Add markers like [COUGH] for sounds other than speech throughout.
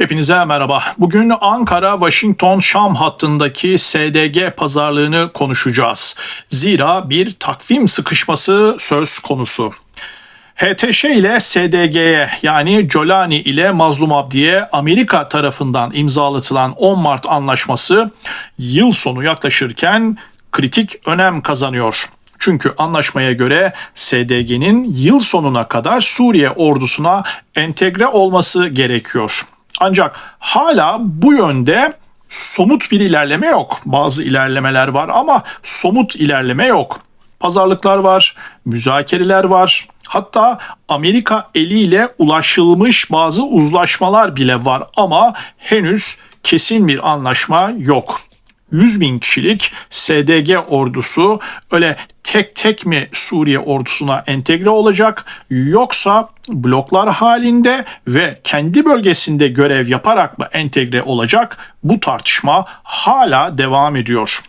Hepinize merhaba. Bugün Ankara-Washington-Şam hattındaki SDG pazarlığını konuşacağız. Zira bir takvim sıkışması söz konusu. HTŞ ile SDG'ye yani Jolani ile Mazlum Abdi'ye Amerika tarafından imzalatılan 10 Mart anlaşması yıl sonu yaklaşırken kritik önem kazanıyor. Çünkü anlaşmaya göre SDG'nin yıl sonuna kadar Suriye ordusuna entegre olması gerekiyor. Ancak hala bu yönde somut bir ilerleme yok. Bazı ilerlemeler var ama somut ilerleme yok. Pazarlıklar var, müzakereler var. Hatta Amerika eliyle ulaşılmış bazı uzlaşmalar bile var ama henüz kesin bir anlaşma yok. 100 bin kişilik SDG ordusu öyle tek tek mi Suriye ordusuna entegre olacak yoksa bloklar halinde ve kendi bölgesinde görev yaparak mı entegre olacak bu tartışma hala devam ediyor.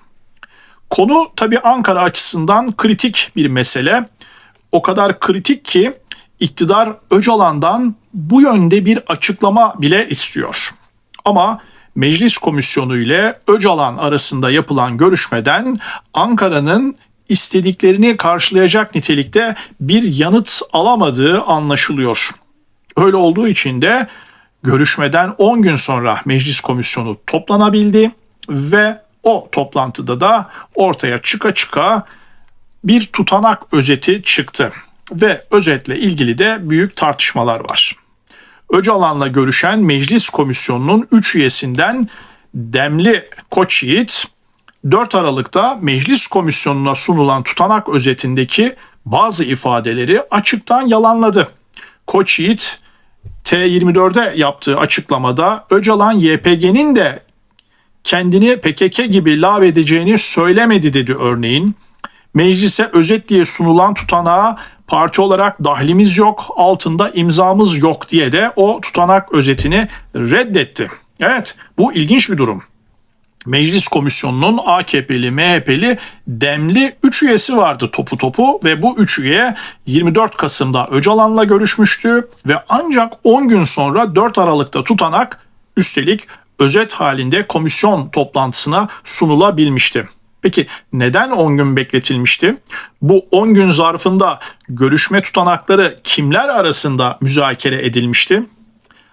Konu tabi Ankara açısından kritik bir mesele. O kadar kritik ki iktidar Öcalan'dan bu yönde bir açıklama bile istiyor. Ama Meclis Komisyonu ile Öcalan arasında yapılan görüşmeden Ankara'nın istediklerini karşılayacak nitelikte bir yanıt alamadığı anlaşılıyor. Öyle olduğu için de görüşmeden 10 gün sonra Meclis Komisyonu toplanabildi ve o toplantıda da ortaya çıka çıka bir tutanak özeti çıktı ve özetle ilgili de büyük tartışmalar var. Öcalan'la görüşen meclis komisyonunun 3 üyesinden Demli Koç Yiğit 4 Aralık'ta meclis komisyonuna sunulan tutanak özetindeki bazı ifadeleri açıktan yalanladı. Koç Yiğit T24'e yaptığı açıklamada Öcalan YPG'nin de kendini PKK gibi lav edeceğini söylemedi dedi örneğin. Meclise özet diye sunulan tutanağa parti olarak dahlimiz yok, altında imzamız yok diye de o tutanak özetini reddetti. Evet bu ilginç bir durum. Meclis Komisyonu'nun AKP'li, MHP'li, Demli 3 üyesi vardı topu topu ve bu 3 üye 24 Kasım'da Öcalan'la görüşmüştü ve ancak 10 gün sonra 4 Aralık'ta tutanak üstelik özet halinde komisyon toplantısına sunulabilmişti. Peki neden 10 gün bekletilmişti? Bu 10 gün zarfında görüşme tutanakları kimler arasında müzakere edilmişti?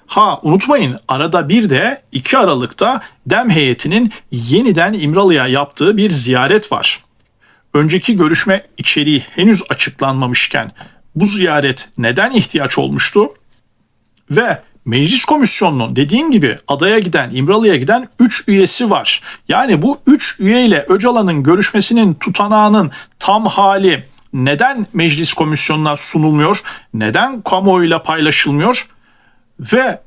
Ha unutmayın arada bir de 2 Aralık'ta DEM heyetinin yeniden İmralı'ya yaptığı bir ziyaret var. Önceki görüşme içeriği henüz açıklanmamışken bu ziyaret neden ihtiyaç olmuştu? Ve Meclis Komisyonu'nun dediğim gibi adaya giden, İmralı'ya giden 3 üyesi var. Yani bu 3 üyeyle Öcalan'ın görüşmesinin tutanağının tam hali neden Meclis Komisyonu'na sunulmuyor? Neden kamuoyuyla paylaşılmıyor? Ve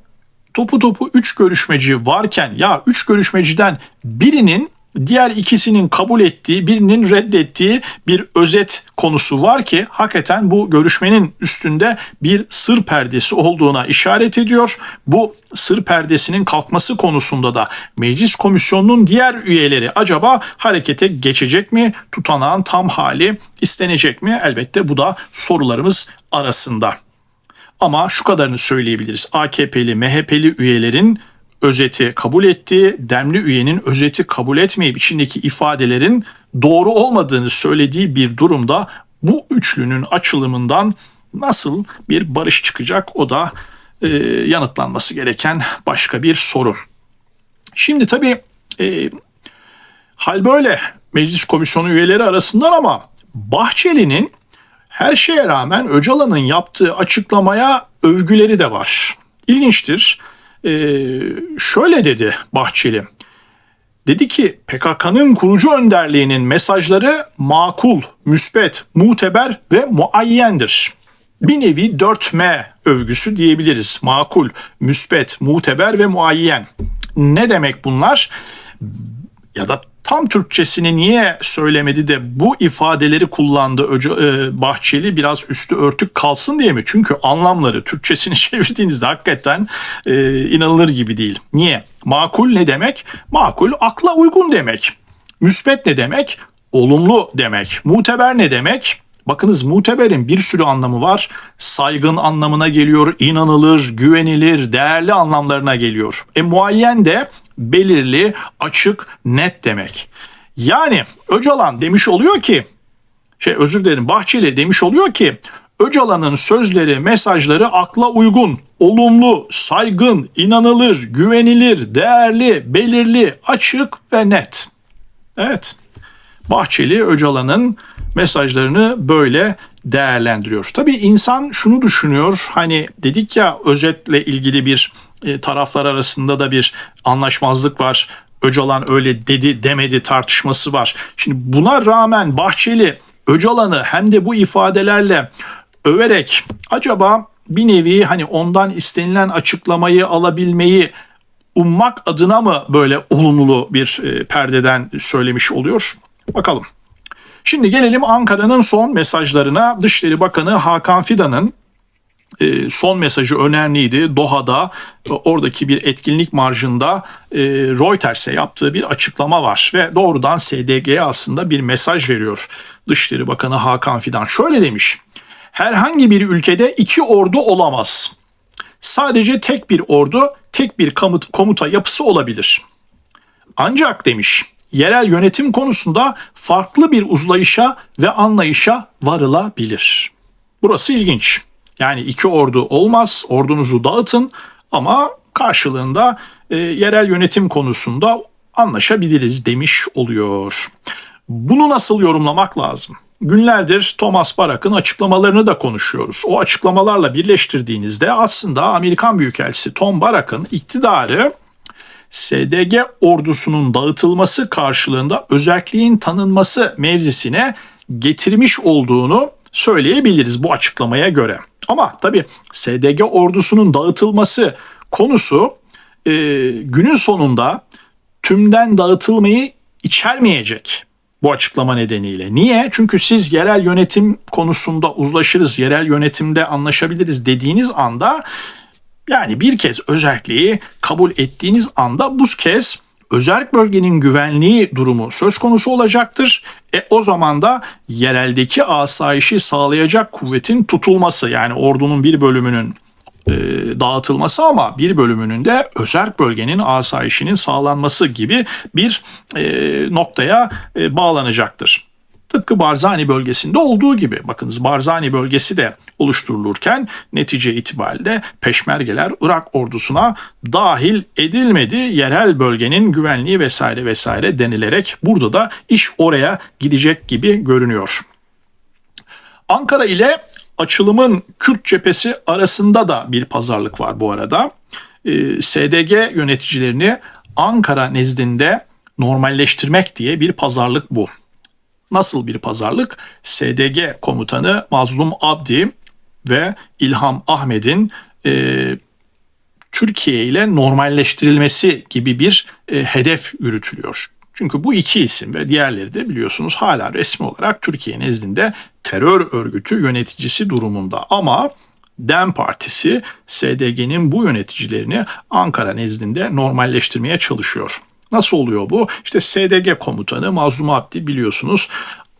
topu topu 3 görüşmeci varken ya 3 görüşmeciden birinin diğer ikisinin kabul ettiği, birinin reddettiği bir özet konusu var ki hakikaten bu görüşmenin üstünde bir sır perdesi olduğuna işaret ediyor. Bu sır perdesinin kalkması konusunda da meclis komisyonunun diğer üyeleri acaba harekete geçecek mi? Tutanağın tam hali istenecek mi? Elbette bu da sorularımız arasında. Ama şu kadarını söyleyebiliriz. AKP'li, MHP'li üyelerin özeti kabul ettiği, demli üyenin özeti kabul etmeyip içindeki ifadelerin doğru olmadığını söylediği bir durumda bu üçlünün açılımından nasıl bir barış çıkacak o da e, yanıtlanması gereken başka bir soru. Şimdi tabii e, hal böyle meclis komisyonu üyeleri arasından ama Bahçeli'nin her şeye rağmen Öcalan'ın yaptığı açıklamaya övgüleri de var. İlginçtir e, şöyle dedi Bahçeli. Dedi ki PKK'nın kurucu önderliğinin mesajları makul, müspet, muteber ve muayyendir. Bir nevi 4M övgüsü diyebiliriz. Makul, müspet, muteber ve muayyen. Ne demek bunlar? Ya da tam Türkçesini niye söylemedi de bu ifadeleri kullandı e, Bahçeli biraz üstü örtük kalsın diye mi? Çünkü anlamları Türkçesini [LAUGHS] çevirdiğinizde hakikaten e, inanılır gibi değil. Niye? Makul ne demek? Makul akla uygun demek. Müsbet ne demek? Olumlu demek. Muteber ne demek? Bakınız muteberin bir sürü anlamı var. Saygın anlamına geliyor, inanılır, güvenilir, değerli anlamlarına geliyor. E muayyen de belirli, açık, net demek. Yani Öcalan demiş oluyor ki, şey özür dilerim Bahçeli demiş oluyor ki Öcalan'ın sözleri, mesajları akla uygun, olumlu, saygın, inanılır, güvenilir, değerli, belirli, açık ve net. Evet. Bahçeli Öcalan'ın mesajlarını böyle değerlendiriyor. Tabii insan şunu düşünüyor. Hani dedik ya özetle ilgili bir e, taraflar arasında da bir anlaşmazlık var. Öcalan öyle dedi demedi tartışması var. Şimdi buna rağmen Bahçeli Öcalan'ı hem de bu ifadelerle överek acaba bir nevi hani ondan istenilen açıklamayı alabilmeyi ummak adına mı böyle olumlu bir e, perdeden söylemiş oluyor? Bakalım. Şimdi gelelim Ankara'nın son mesajlarına. Dışişleri Bakanı Hakan Fidan'ın son mesajı önemliydi. Doha'da e, oradaki bir etkinlik marjında Reuters'e yaptığı bir açıklama var ve doğrudan SDG'ye aslında bir mesaj veriyor. Dışişleri Bakanı Hakan Fidan şöyle demiş. Herhangi bir ülkede iki ordu olamaz. Sadece tek bir ordu, tek bir komuta yapısı olabilir. Ancak demiş, yerel yönetim konusunda farklı bir uzlayışa ve anlayışa varılabilir. Burası ilginç. Yani iki ordu olmaz, ordunuzu dağıtın ama karşılığında e, yerel yönetim konusunda anlaşabiliriz demiş oluyor. Bunu nasıl yorumlamak lazım? Günlerdir Thomas Barak'ın açıklamalarını da konuşuyoruz. O açıklamalarla birleştirdiğinizde aslında Amerikan Büyükelçisi Tom Barak'ın iktidarı SDG ordusunun dağıtılması karşılığında özelliğin tanınması mevzisine getirmiş olduğunu söyleyebiliriz bu açıklamaya göre. Ama tabii SDG ordusunun dağıtılması konusu e, günün sonunda tümden dağıtılmayı içermeyecek bu açıklama nedeniyle. Niye? Çünkü siz yerel yönetim konusunda uzlaşırız, yerel yönetimde anlaşabiliriz dediğiniz anda yani bir kez özelliği kabul ettiğiniz anda bu kez özerk bölgenin güvenliği durumu söz konusu olacaktır. E o zaman da yereldeki asayişi sağlayacak kuvvetin tutulması yani ordunun bir bölümünün e, dağıtılması ama bir bölümünün de özerk bölgenin asayişinin sağlanması gibi bir e, noktaya e, bağlanacaktır. Tıpkı Barzani bölgesinde olduğu gibi bakınız Barzani bölgesi de oluşturulurken netice itibariyle peşmergeler Irak ordusuna dahil edilmedi. Yerel bölgenin güvenliği vesaire vesaire denilerek burada da iş oraya gidecek gibi görünüyor. Ankara ile açılımın Kürt cephesi arasında da bir pazarlık var bu arada. Ee, SDG yöneticilerini Ankara nezdinde normalleştirmek diye bir pazarlık bu. Nasıl bir pazarlık? SDG komutanı Mazlum Abdi ve İlham Ahmet'in e, Türkiye ile normalleştirilmesi gibi bir e, hedef yürütülüyor. Çünkü bu iki isim ve diğerleri de biliyorsunuz hala resmi olarak Türkiye nezdinde terör örgütü yöneticisi durumunda. Ama DEM Partisi SDG'nin bu yöneticilerini Ankara nezdinde normalleştirmeye çalışıyor. Nasıl oluyor bu? İşte SDG komutanı Mazlum Abdi biliyorsunuz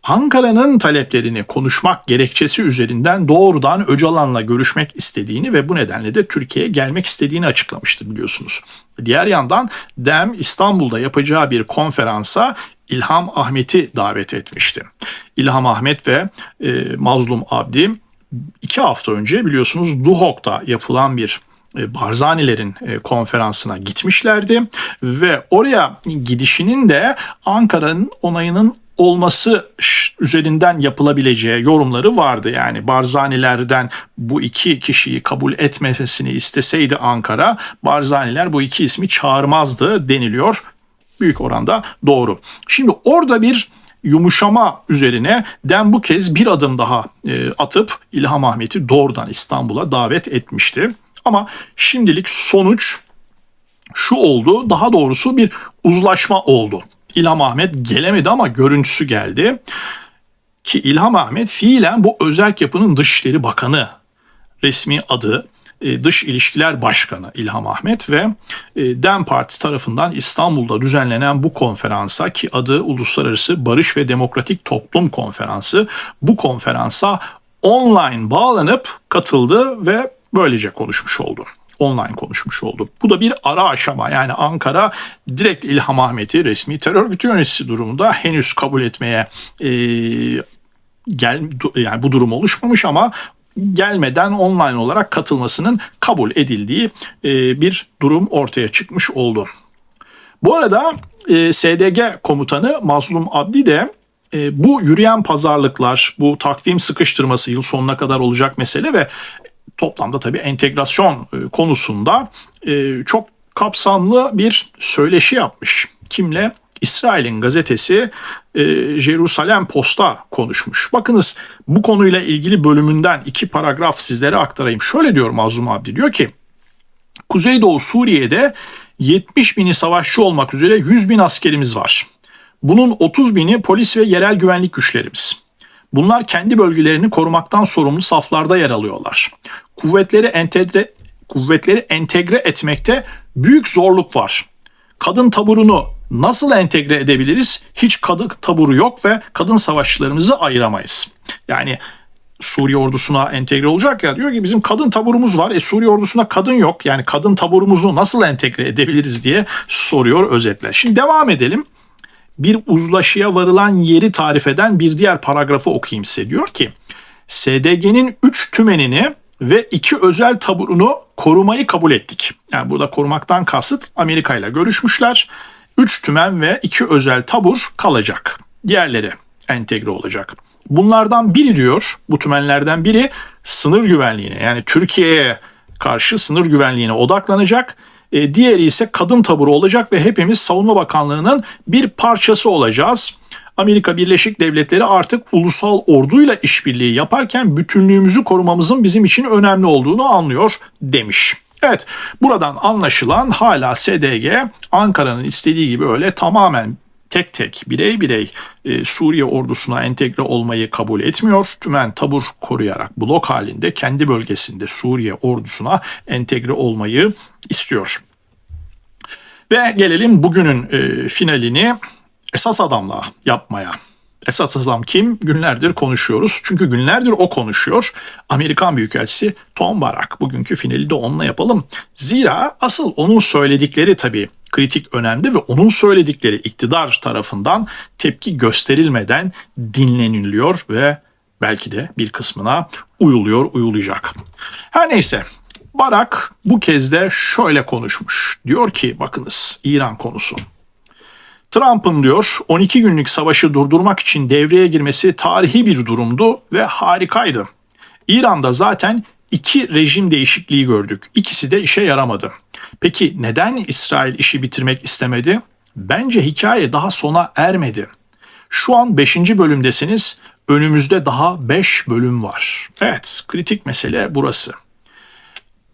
Ankara'nın taleplerini konuşmak gerekçesi üzerinden doğrudan Öcalan'la görüşmek istediğini ve bu nedenle de Türkiye'ye gelmek istediğini açıklamıştı biliyorsunuz. Diğer yandan DEM İstanbul'da yapacağı bir konferansa İlham Ahmet'i davet etmişti. İlham Ahmet ve e, Mazlum Abdi iki hafta önce biliyorsunuz Duhok'ta yapılan bir Barzanilerin e, konferansına gitmişlerdi ve oraya gidişinin de Ankara'nın onayının olması üzerinden yapılabileceği yorumları vardı. Yani Barzanilerden bu iki kişiyi kabul etmesini isteseydi Ankara, Barzaniler bu iki ismi çağırmazdı deniliyor. Büyük oranda doğru. Şimdi orada bir yumuşama üzerine Den bu kez bir adım daha e, atıp İlham Ahmet'i doğrudan İstanbul'a davet etmişti. Ama şimdilik sonuç şu oldu. Daha doğrusu bir uzlaşma oldu. İlham Ahmet gelemedi ama görüntüsü geldi. Ki İlham Ahmet fiilen bu özel yapının Dışişleri Bakanı resmi adı e, Dış İlişkiler Başkanı İlham Ahmet ve e, DEM Partisi tarafından İstanbul'da düzenlenen bu konferansa ki adı Uluslararası Barış ve Demokratik Toplum Konferansı bu konferansa online bağlanıp katıldı ve böylece konuşmuş oldu online konuşmuş oldu. Bu da bir ara aşama yani Ankara direkt İlham Ahmet'i resmi terör örgütü yöneticisi durumunda henüz kabul etmeye e, gel yani bu durum oluşmamış ama gelmeden online olarak katılmasının kabul edildiği e, bir durum ortaya çıkmış oldu. Bu arada e, SDG komutanı Mazlum Abdi de e, bu yürüyen pazarlıklar, bu takvim sıkıştırması yıl sonuna kadar olacak mesele ve toplamda tabii entegrasyon e, konusunda e, çok kapsamlı bir söyleşi yapmış. Kimle? İsrail'in gazetesi e, Jerusalem Post'a konuşmuş. Bakınız bu konuyla ilgili bölümünden iki paragraf sizlere aktarayım. Şöyle diyor Mazlum Abdi diyor ki Kuzeydoğu Suriye'de 70 bini savaşçı olmak üzere 100 bin askerimiz var. Bunun 30 bini polis ve yerel güvenlik güçlerimiz. Bunlar kendi bölgelerini korumaktan sorumlu saflarda yer alıyorlar. Kuvvetleri entegre, kuvvetleri entegre etmekte büyük zorluk var. Kadın taburunu nasıl entegre edebiliriz? Hiç kadın taburu yok ve kadın savaşçılarımızı ayıramayız. Yani Suriye ordusuna entegre olacak ya diyor ki bizim kadın taburumuz var. E Suriye ordusuna kadın yok. Yani kadın taburumuzu nasıl entegre edebiliriz diye soruyor özetle. Şimdi devam edelim. Bir uzlaşıya varılan yeri tarif eden bir diğer paragrafı okuyayım size. Diyor ki SDG'nin 3 tümenini ve iki özel taburunu korumayı kabul ettik. Yani burada korumaktan kasıt Amerika ile görüşmüşler. 3 tümen ve 2 özel tabur kalacak. Diğerleri entegre olacak. Bunlardan biri diyor, bu tümenlerden biri sınır güvenliğine yani Türkiye'ye karşı sınır güvenliğine odaklanacak. E, diğeri ise kadın taburu olacak ve hepimiz Savunma Bakanlığı'nın bir parçası olacağız. Amerika Birleşik Devletleri artık ulusal orduyla işbirliği yaparken bütünlüğümüzü korumamızın bizim için önemli olduğunu anlıyor demiş. Evet buradan anlaşılan hala SDG Ankara'nın istediği gibi öyle tamamen tek tek birey birey e, Suriye ordusuna entegre olmayı kabul etmiyor. Tümen tabur koruyarak blok halinde kendi bölgesinde Suriye ordusuna entegre olmayı istiyor. Ve gelelim bugünün e, finalini esas adamla yapmaya. Esas adam kim? Günlerdir konuşuyoruz. Çünkü günlerdir o konuşuyor. Amerikan Büyükelçisi Tom Barak. Bugünkü finali de onunla yapalım. Zira asıl onun söyledikleri tabii kritik önemli ve onun söyledikleri iktidar tarafından tepki gösterilmeden dinleniliyor ve belki de bir kısmına uyuluyor, uyulayacak. Her neyse Barak bu kez de şöyle konuşmuş. Diyor ki bakınız İran konusu. Trump'ın diyor 12 günlük savaşı durdurmak için devreye girmesi tarihi bir durumdu ve harikaydı. İran'da zaten iki rejim değişikliği gördük. İkisi de işe yaramadı. Peki neden İsrail işi bitirmek istemedi? Bence hikaye daha sona ermedi. Şu an 5. bölümdesiniz. Önümüzde daha 5 bölüm var. Evet, kritik mesele burası.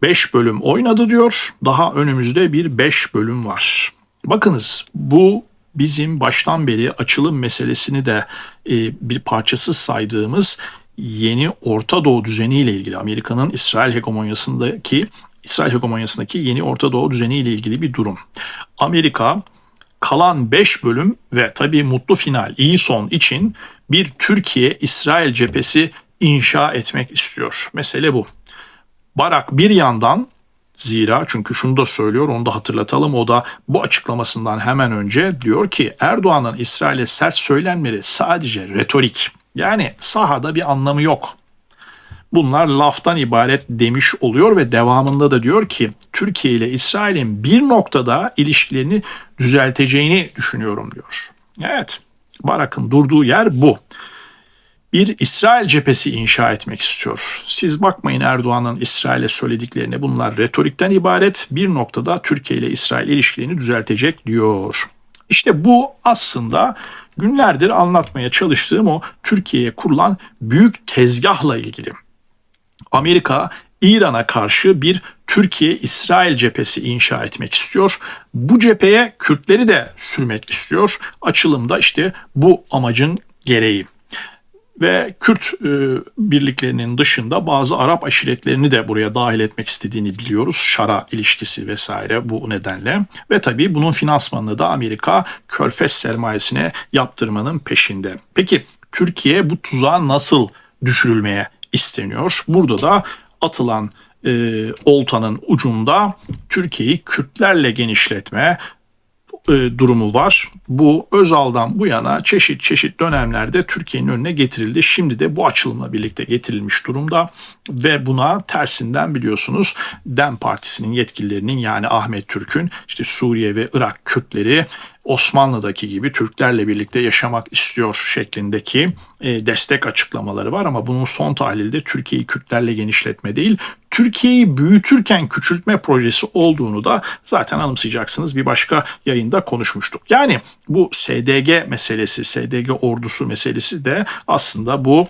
5 bölüm oynadı diyor. Daha önümüzde bir 5 bölüm var. Bakınız bu bizim baştan beri açılım meselesini de e, bir parçası saydığımız yeni Orta Doğu düzeniyle ilgili Amerika'nın İsrail hegemonyasındaki İsrail hegemonyasındaki yeni Orta Doğu düzeniyle ilgili bir durum. Amerika kalan 5 bölüm ve tabii mutlu final, iyi son için bir Türkiye-İsrail cephesi inşa etmek istiyor. Mesele bu. Barak bir yandan Zira çünkü şunu da söylüyor onu da hatırlatalım o da bu açıklamasından hemen önce diyor ki Erdoğan'ın İsrail'e sert söylenmeleri sadece retorik. Yani sahada bir anlamı yok. Bunlar laftan ibaret demiş oluyor ve devamında da diyor ki Türkiye ile İsrail'in bir noktada ilişkilerini düzelteceğini düşünüyorum diyor. Evet Barak'ın durduğu yer bu bir İsrail cephesi inşa etmek istiyor. Siz bakmayın Erdoğan'ın İsrail'e söylediklerine bunlar retorikten ibaret bir noktada Türkiye ile İsrail ilişkilerini düzeltecek diyor. İşte bu aslında günlerdir anlatmaya çalıştığım o Türkiye'ye kurulan büyük tezgahla ilgili. Amerika İran'a karşı bir Türkiye-İsrail cephesi inşa etmek istiyor. Bu cepheye Kürtleri de sürmek istiyor. Açılımda işte bu amacın gereği. Ve Kürt e, birliklerinin dışında bazı Arap aşiretlerini de buraya dahil etmek istediğini biliyoruz. Şara ilişkisi vesaire bu nedenle. Ve tabii bunun finansmanını da Amerika körfez sermayesine yaptırmanın peşinde. Peki Türkiye bu tuzağa nasıl düşürülmeye isteniyor? Burada da atılan e, oltanın ucunda Türkiye'yi Kürtlerle genişletme, e, durumu var. Bu Özal'dan bu yana çeşit çeşit dönemlerde Türkiye'nin önüne getirildi. Şimdi de bu açılımla birlikte getirilmiş durumda ve buna tersinden biliyorsunuz DEM Partisi'nin yetkililerinin yani Ahmet Türk'ün işte Suriye ve Irak Kürtleri Osmanlı'daki gibi Türklerle birlikte yaşamak istiyor şeklindeki e, destek açıklamaları var ama bunun son tahlilde Türkiye'yi Kürtlerle genişletme değil, Türkiye'yi büyütürken küçültme projesi olduğunu da zaten anımsayacaksınız. Bir başka yayında konuşmuştuk. Yani bu SDG meselesi, SDG ordusu meselesi de aslında bu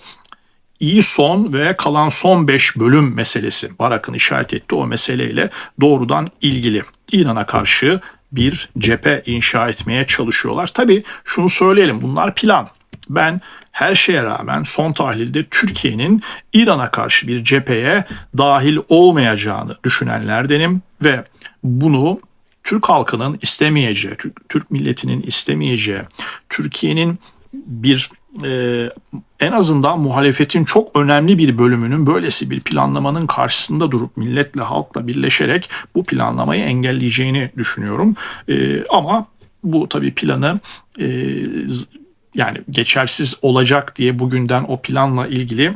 iyi son ve kalan son 5 bölüm meselesi. Barak'ın işaret ettiği o meseleyle doğrudan ilgili. İran'a karşı bir cephe inşa etmeye çalışıyorlar. Tabii şunu söyleyelim bunlar plan. Ben her şeye rağmen son tahlilde Türkiye'nin İran'a karşı bir cepheye dahil olmayacağını düşünenlerdenim ve bunu Türk halkının istemeyeceği, Türk, milletinin istemeyeceği, Türkiye'nin bir e, en azından muhalefetin çok önemli bir bölümünün böylesi bir planlamanın karşısında durup milletle halkla birleşerek bu planlamayı engelleyeceğini düşünüyorum. E, ama bu tabii planı e, yani geçersiz olacak diye bugünden o planla ilgili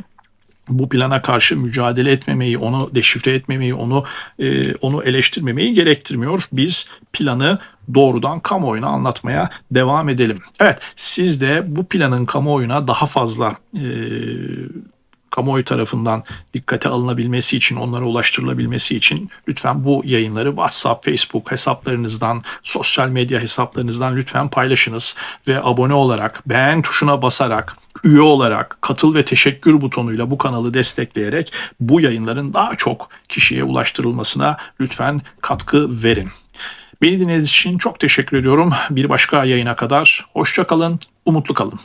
bu plana karşı mücadele etmemeyi, onu deşifre etmemeyi, onu e, onu eleştirmemeyi gerektirmiyor. Biz planı doğrudan kamuoyuna anlatmaya devam edelim. Evet, siz de bu planın kamuoyuna daha fazla e, kamuoyu tarafından dikkate alınabilmesi için, onlara ulaştırılabilmesi için lütfen bu yayınları WhatsApp, Facebook hesaplarınızdan, sosyal medya hesaplarınızdan lütfen paylaşınız ve abone olarak, beğen tuşuna basarak, üye olarak, katıl ve teşekkür butonuyla bu kanalı destekleyerek bu yayınların daha çok kişiye ulaştırılmasına lütfen katkı verin. Beni dinlediğiniz için çok teşekkür ediyorum. Bir başka yayına kadar hoşça kalın, umutlu kalın.